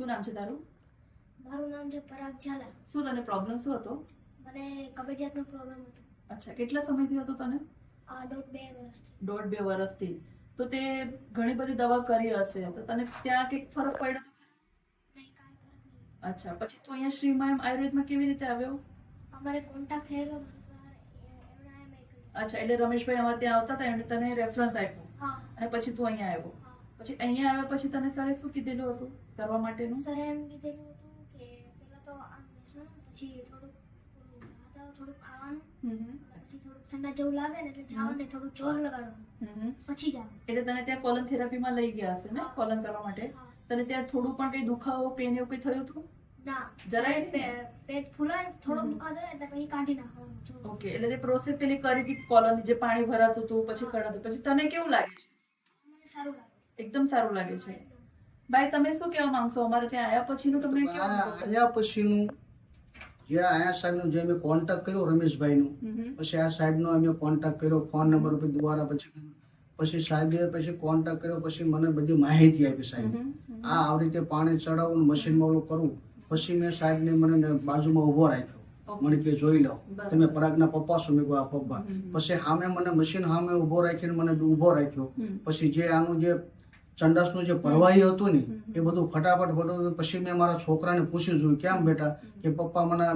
શું નામ છે તારું? મારું નામ છે પરાગ ઝાલા. શું તને પ્રોબ્લેમ શું હતો? મને કબજિયાતનો પ્રોબ્લેમ હતો. અચ્છા કેટલા સમયથી હતો તને? દોઢ બે વર્ષથી. દોઢ બે વર્ષથી. તો તે ઘણી બધી દવા કરી હશે. તો તને ત્યાં કંઈક ફરક પડ્યો? નહીં કાંઈ ફરક નહીં. અચ્છા પછી તું અહીંયા શ્રીમાયમ આયુર્વેદમાં કેવી રીતે આવ્યો? અમારે કોન્ટેક્ટ થયેલો અચ્છા એટલે રમેશભાઈ અમારે ત્યાં આવતા હતા એમણે તને રેફરન્સ આપ્યું. અને પછી તું અહીંયા આવ્યો. પછી અહીંયા આવ્યા પછી તને સરે શું કીધેલું હતું કરવા માટેનું? સરે એમ કીધેલું હતું કે પહેલાં તો આમ બેસવાનું પછી થોડું ભાત ખાવાનું. પછી થોડું ઠંડા જેવું લાગે ને એટલે જાવ ને થોડું જોર લગાડવાનું. પછી જાવ એટલે તને ત્યાં કોલન થેરાપીમાં લઈ ગયા હશે ને? કોલન કરવા માટે? તને ત્યાં થોડું પણ કઈ દુખાવો પેન એવું કઈ થયું હતું? ના. જરાય પેટ ફૂલાય ને? થોડોક દુખાતો એટલે પછી કાઢી નાખવાનું ઓકે એટલે તે પ્રોસેસ પેલી કરી હતી કોલન જે પાણી ભરાતું હતું પછી કરાતું પછી તને કેવું લાગે છે? મને સારું લાગે. એકદમ સારું લાગે છે. ભાઈ તમે શું કહેવા માંગશો? અમારે ત્યાં આવ્યા પછીનું તમને કેવું આવ્યા પછીનું જે આયા સાહેબનું જે મેં કોન્ટેક્ટ કર્યો રમેશભાઈનું. પછી આ સાહેબનો અમે કોન્ટેક્ટ કર્યો ફોન નંબર ઉપર દ્વારા પછી પછી સાહેબે પછી કોન્ટેક્ટ કર્યો પછી મને બધી માહિતી આપી સાહેબ. આ આવી રીતે પાણી ચડાવું મશીનમાં ઓલું કરું પછી મેં સાહેબને મને બાજુમાં ઊભો રાખ્યો. મને કે જોઈ લો. તમે પરાગના પપ્પા શું મેં આ પપ્પા. પછી સામે મને મશીન સામે ઊભો રાખીને મને ઊભો રાખ્યો. પછી જે આનું જે ચંડાસનું જે ભરવાઈ હતું ને એ બધું ફટાફટ ફટાફટ પછી મેં મારા છોકરાને પૂછ્યું જોયું કેમ બેટા? કે પપ્પા મને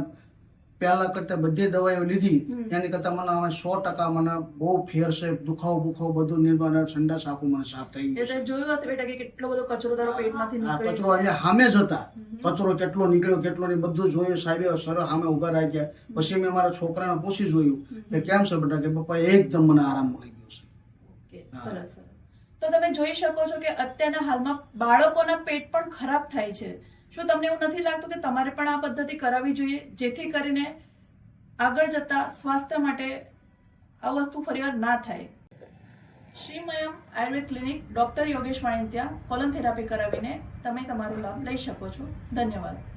પહેલા કરતા બધી દવાઈઓ લીધી. એની કરતા મને હવે સો ટકા મને બહુ ફેર છે દુખાવો બુખાવો બધું નિર્માણ સંડાસ આખું મને સાફ થઈ ગયું જોયું હશે બેટા કે કેટલો બધો કચરો તારો પેટમાંથી છે. કચરો એટલે સામે જ હતા. કચરો કેટલો નીકળ્યો કેટલો નહીં બધું જોયું સાહેબ સર સામે ઊભા રાખ્યા. પછી મેં મારા છોકરાને પૂછી જોયું કે કેમ છે બેટા? કે પપ્પા એકદમ મને આરામ મળી ગયો છે. હા. તો તમે જોઈ શકો છો કે અત્યારના હાલમાં બાળકોના પેટ પણ ખરાબ થાય છે. શું તમને એવું નથી લાગતું કે તમારે પણ આ પદ્ધતિ કરાવવી જોઈએ? જેથી કરીને આગળ જતા સ્વાસ્થ્ય માટે આ વસ્તુ ફરીવાર ના થાય. Shreemayam Ayurved clinic, doctor Yogesh Vanitya colon therapy કરાવીને તમે તમારો લાભ લઈ શકો છો. ધન્યવાદ.